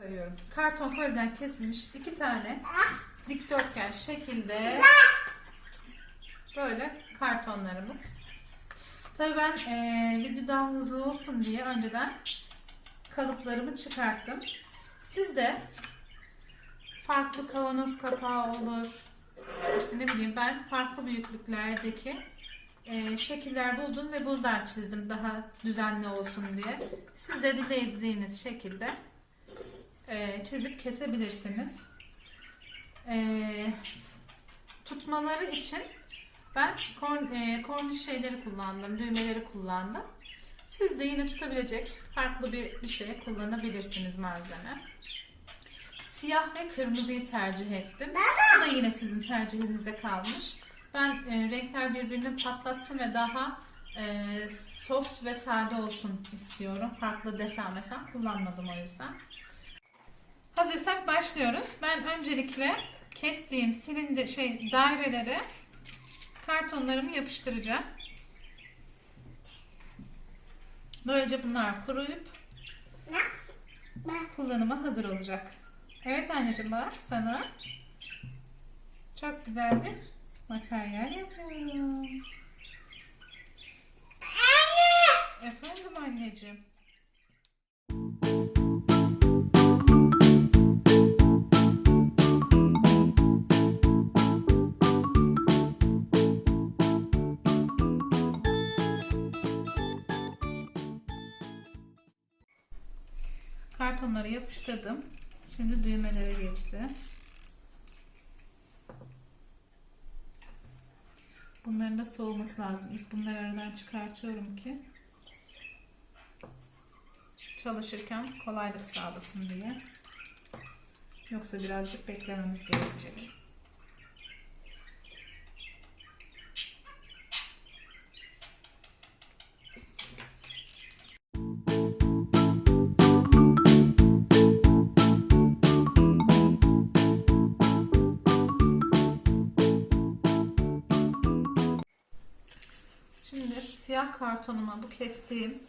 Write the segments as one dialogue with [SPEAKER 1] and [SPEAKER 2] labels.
[SPEAKER 1] Sayıyorum. Karton koliden kesilmiş iki tane dikdörtgen şekilde böyle kartonlarımız. Tabii ben eee video daha hızlı olsun diye önceden kalıplarımı çıkarttım. Siz de farklı kavanoz kapağı olur. İşte ne bileyim ben farklı büyüklüklerdeki eee, şekiller buldum ve buradan çizdim daha düzenli olsun diye. Siz de dilediğiniz şekilde eee, çizip kesebilirsiniz. Eee, tutmaları için ben korn, eee, korniş şeyleri kullandım, düğmeleri kullandım. Siz de yine tutabilecek farklı bir, bir şey kullanabilirsiniz malzeme. Siyah ve kırmızıyı tercih ettim. Bu da yine sizin tercihinize kalmış. Ben e, renkler birbirini patlatsın ve daha e, soft ve sade olsun istiyorum. Farklı desen mesela kullanmadım o yüzden. Hazırsak başlıyoruz. Ben öncelikle kestiğim silindir şey daireleri kartonlarımı yapıştıracağım. Böylece bunlar kuruyup kullanıma hazır olacak. Evet anneciğim bak sana çok güzel bir materyal yapıyorum. Efendim anneciğim. Kartonları yapıştırdım. Şimdi düğmelere geçti. Bunların da soğuması lazım. İlk bunları aradan çıkartıyorum ki çalışırken kolaylık sağlasın diye. Yoksa birazcık beklememiz gerekecek. Siyah kartonuma bu kestiğim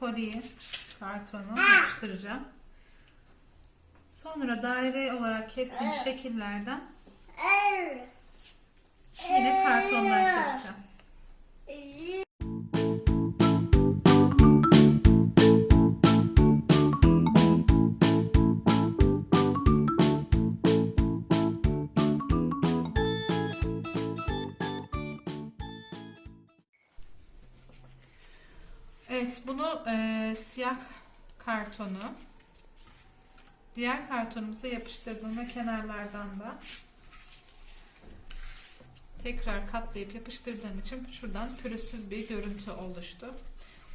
[SPEAKER 1] kolyeyi kartonu yapıştıracağım. Sonra daire olarak kestiğim şekillerden yine kartonlar keseceğim. Evet, bunu e, siyah kartonu diğer kartonumuza yapıştırdım ve kenarlardan da tekrar katlayıp yapıştırdığım için şuradan pürüzsüz bir görüntü oluştu.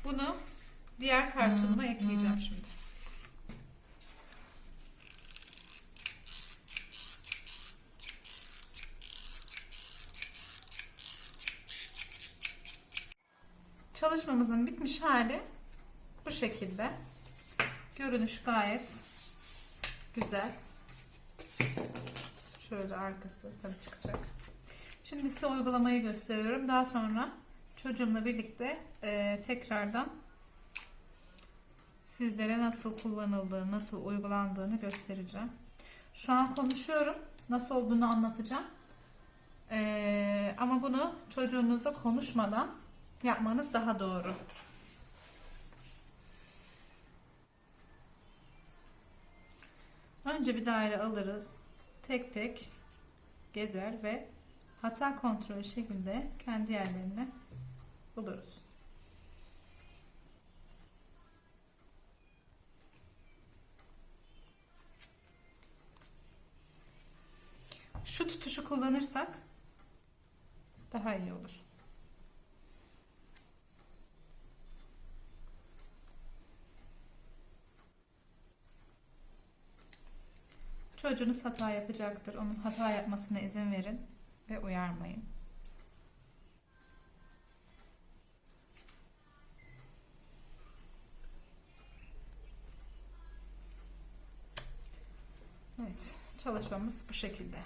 [SPEAKER 1] Bunu diğer kartonuma ekleyeceğim şimdi. Çalışmamızın bitmiş hali bu şekilde. Görünüş gayet güzel. Şöyle arkası tabii çıkacak. Şimdi size uygulamayı gösteriyorum. Daha sonra çocuğumla birlikte e, tekrardan sizlere nasıl kullanıldığı, nasıl uygulandığını göstereceğim. Şu an konuşuyorum. Nasıl olduğunu anlatacağım. E, ama bunu çocuğunuzla konuşmadan yapmanız daha doğru. Önce bir daire alırız. Tek tek gezer ve hata kontrolü şekilde kendi yerlerini buluruz. Şu tutuşu kullanırsak daha iyi olur. Çocuğunuz hata yapacaktır. Onun hata yapmasına izin verin ve uyarmayın. Evet, çalışmamız bu şekilde.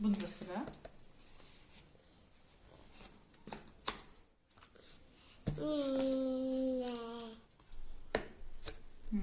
[SPEAKER 2] Şöyle.
[SPEAKER 1] Hı hı. Ah. Hı